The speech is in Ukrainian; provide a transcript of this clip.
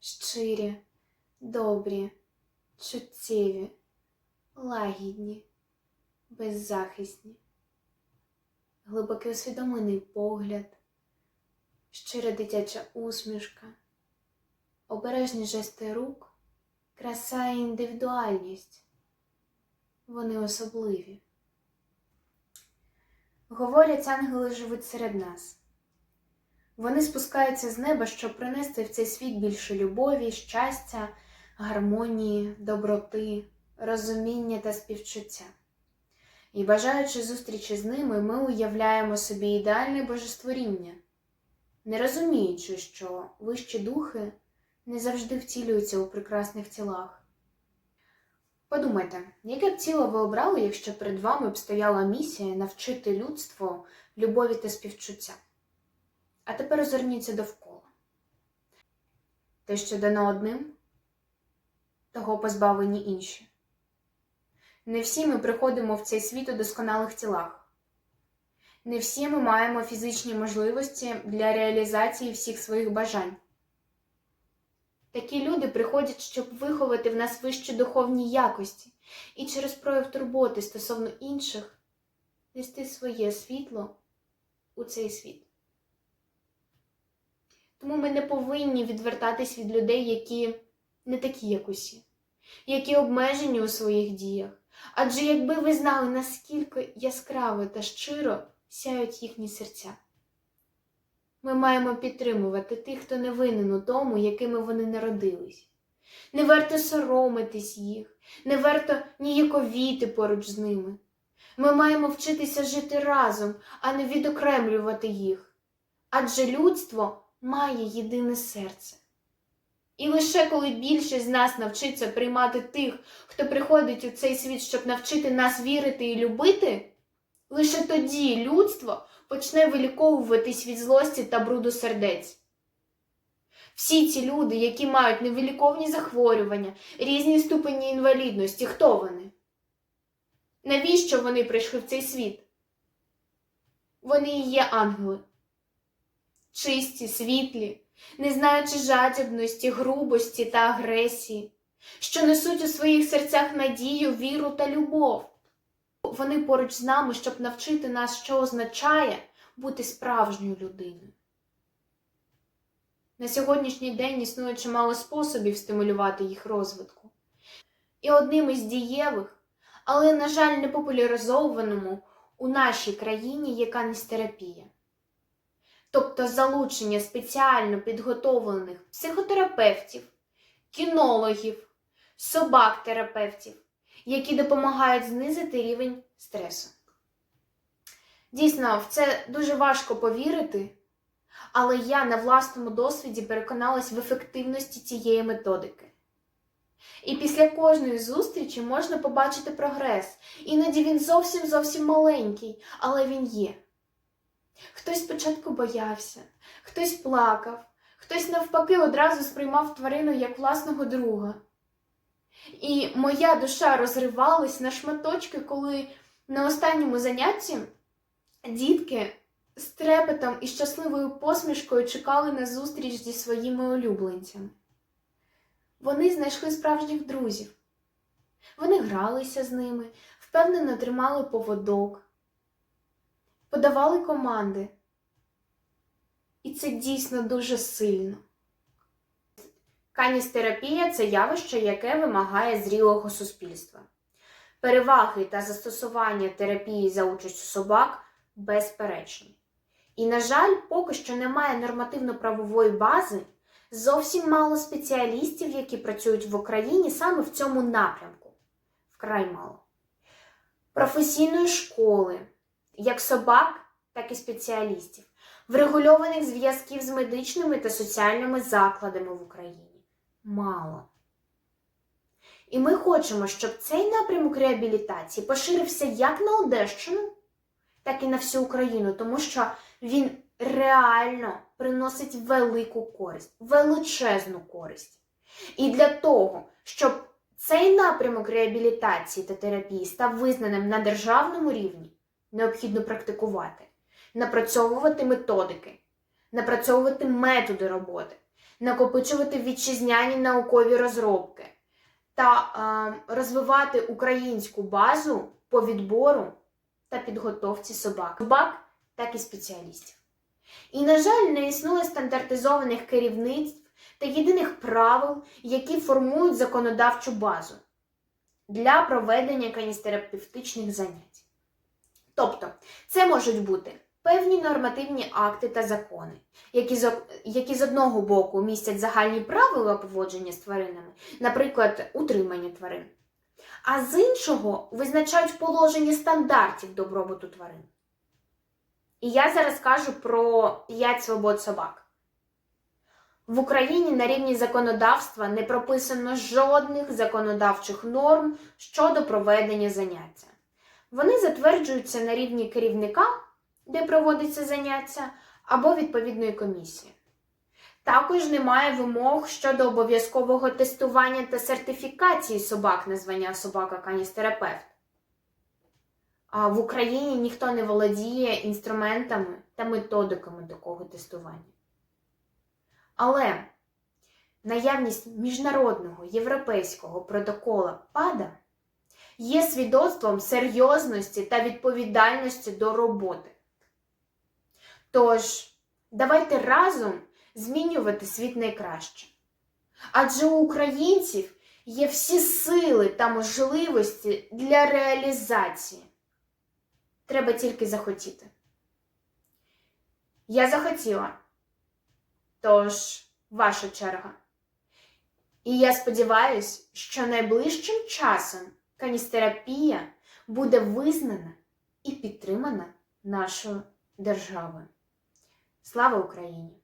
щирі, добрі, чуттєві, лагідні, беззахисні, глибокий усвідомлений погляд, щира дитяча усмішка, обережні жести рук, краса і індивідуальність. Вони особливі. Говорять, ангели живуть серед нас. Вони спускаються з неба, щоб принести в цей світ більше любові, щастя, гармонії, доброти, розуміння та співчуття. І бажаючи зустрічі з ними, ми уявляємо собі ідеальне божестворіння, не розуміючи, що вищі духи не завжди втілюються у прекрасних тілах. Подумайте, яке б тіло ви обрали, якщо перед вами б стояла місія навчити людство любові та співчуття? А тепер озирніться довкола. Те, що дано одним, того позбавлені інші. Не всі ми приходимо в цей світ у досконалих тілах. Не всі ми маємо фізичні можливості для реалізації всіх своїх бажань. Такі люди приходять, щоб виховати в нас вищі духовні якості і через прояв турботи стосовно інших нести своє світло у цей світ. Тому ми не повинні відвертатись від людей, які не такі, як усі, які обмежені у своїх діях. Адже якби ви знали, наскільки яскраво та щиро сяють їхні серця. Ми маємо підтримувати тих, хто не винен у тому, якими вони народились. Не варто соромитись їх, не варто ніяковіти поруч з ними. Ми маємо вчитися жити разом, а не відокремлювати їх. Адже людство має єдине серце. І лише коли більшість з нас навчиться приймати тих, хто приходить у цей світ, щоб навчити нас вірити і любити, лише тоді людство почне виліковуватись від злості та бруду сердець. Всі ці люди, які мають невиліковні захворювання, різні ступені інвалідності, хто вони? Навіщо вони прийшли в цей світ? Вони і є ангели. Чисті, світлі, не знаючи жадібності, грубості та агресії, що несуть у своїх серцях надію, віру та любов. Вони поруч з нами, щоб навчити нас, що означає бути справжньою людиною. На сьогоднішній день існує чимало способів стимулювати їх розвитку. І одним із дієвих, але, на жаль, не популяризованому у нашій країні є каністерапія. Тобто залучення спеціально підготовлених психотерапевтів, кінологів, собак-терапевтів, які допомагають знизити рівень стресу. Дійсно, в це дуже важко повірити, але я на власному досвіді переконалась в ефективності цієї методики. І після кожної зустрічі можна побачити прогрес. Іноді він зовсім зовсім маленький, але він є. Хтось спочатку боявся, хтось плакав, хтось навпаки одразу сприймав тварину як власного друга. І моя душа розривалась на шматочки, коли на останньому занятті дітки з трепетом і щасливою посмішкою чекали на зустріч зі своїми улюбленцями. Вони знайшли справжніх друзів. Вони гралися з ними, впевнено тримали поводок, подавали команди. І це дійсно дуже сильно. Каністерапія це явище, яке вимагає зрілого суспільства. Переваги та застосування терапії за участю собак безперечні. І, на жаль, поки що немає нормативно-правової бази, зовсім мало спеціалістів, які працюють в Україні саме в цьому напрямку. Вкрай мало. Професійної школи, як собак, так і спеціалістів, врегульованих зв'язків з медичними та соціальними закладами в Україні. Мало. І ми хочемо, щоб цей напрямок реабілітації поширився як на Одещину, так і на всю Україну, тому що він реально приносить велику користь, величезну користь. І для того, щоб цей напрямок реабілітації та терапії став визнаним на державному рівні, необхідно практикувати, напрацьовувати методики, напрацьовувати методи роботи, накопичувати вітчизняні наукові розробки. Та е, розвивати українську базу по відбору та підготовці собак, собак, так і спеціалістів. І, на жаль, не існує стандартизованих керівництв та єдиних правил, які формують законодавчу базу для проведення каністерапевтичних занять. Тобто, це можуть бути певні нормативні акти та закони, які з, які з одного боку містять загальні правила поводження з тваринами, наприклад, утримання тварин, а з іншого визначають положення стандартів добробуту тварин. І я зараз кажу про 5 свобод собак. В Україні на рівні законодавства не прописано жодних законодавчих норм щодо проведення заняття. Вони затверджуються на рівні керівника, де проводиться заняття, або відповідної комісії. Також немає вимог щодо обов'язкового тестування та сертифікації собак на звання собака-каністерапевт. А в Україні ніхто не володіє інструментами та методиками такого тестування. Але наявність міжнародного європейського протокола ПАДА є свідоцтвом серйозності та відповідальності до роботи. Тож, давайте разом змінювати світ найкраще. Адже у українців є всі сили та можливості для реалізації. Треба тільки захотіти. Я захотіла. Тож, ваша черга. І я сподіваюся, що найближчим часом каністерапія буде визнана і підтримана нашою державою. Слава Україні!